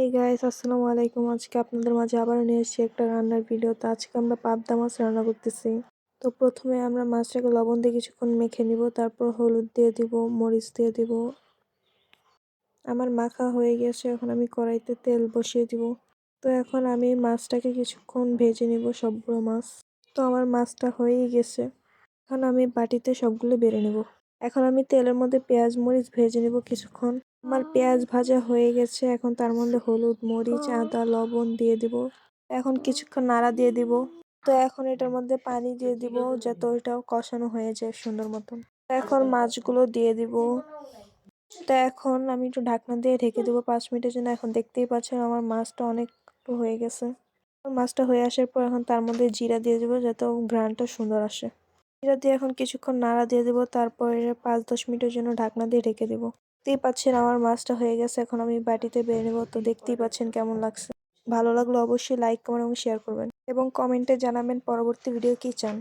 এই গাইস আসসালামু আলাইকুম আজকে আপনাদের মাঝে আবার নিয়ে এসেছি একটা রান্নার ভিডিও তো আজকে আমরা পাবদা মাছ রান্না করতেছি। তো প্রথমে আমরা মাছটাকে লবণ দিয়ে কিছুক্ষণ মেখে নিব, তারপর হলুদ দিয়ে দিব, মরিচ দিয়ে দিব। আমার মাখা হয়ে গেছে, এখন আমি কড়াইতে তেল বসিয়ে দিব। তো এখন আমি মাছটাকে কিছুক্ষণ ভেজে নিব সবগুলো মাছ। তো আমার মাছটা হয়েই গেছে। এখন আমি বাটিতে সবগুলো বেড়ে নেব। এখন আমি তেলের মধ্যে পেঁয়াজ, মরিচ ভেজে নেব কিছুক্ষণ। আমার পেঁয়াজ ভাজা হয়ে গেছে, এখন তার মধ্যে হলুদ, মরিচ, আদা, লবণ দিয়ে দিব। এখন কিছুক্ষণ নাড়া দিয়ে দিব। তো এখন এটার মধ্যে পানি দিয়ে দিব যাতে ওইটাও কষানো হয়ে যায় সুন্দর মতন। এখন মাছগুলো দিয়ে দিব। তো এখন আমি একটু ঢাকনা দিয়ে ঢেকে দেবো পাঁচ মিনিটের জন্য। এখন দেখতেই পাচ্ছেন আমার মাছটা অনেক হয়ে গেছে। মাছটা হয়ে আসার পর এখন তার মধ্যে জিরা দিয়ে দেবো যাতে ঘ্রানটা সুন্দর আসে। জিরা দিয়ে এখন কিছুক্ষণ নাড়া দিয়ে দেবো, তারপরে পাঁচ দশ মিনিটের জন্য ঢাকনা দিয়ে ঢেকে দেবো। দেখতেই পাচ্ছেন আমার মাছটা হয়ে গেছে, এখন আমি বাটিতে বেড়ে নেব। তো দেখতেই পাচ্ছেন কেমন লাগছে। ভালো লাগলে অবশ্যই লাইক কমেন্ট এবং শেয়ার করবেন। এবং কমেন্টে জানাবেন পরবর্তী ভিডিও কী চান।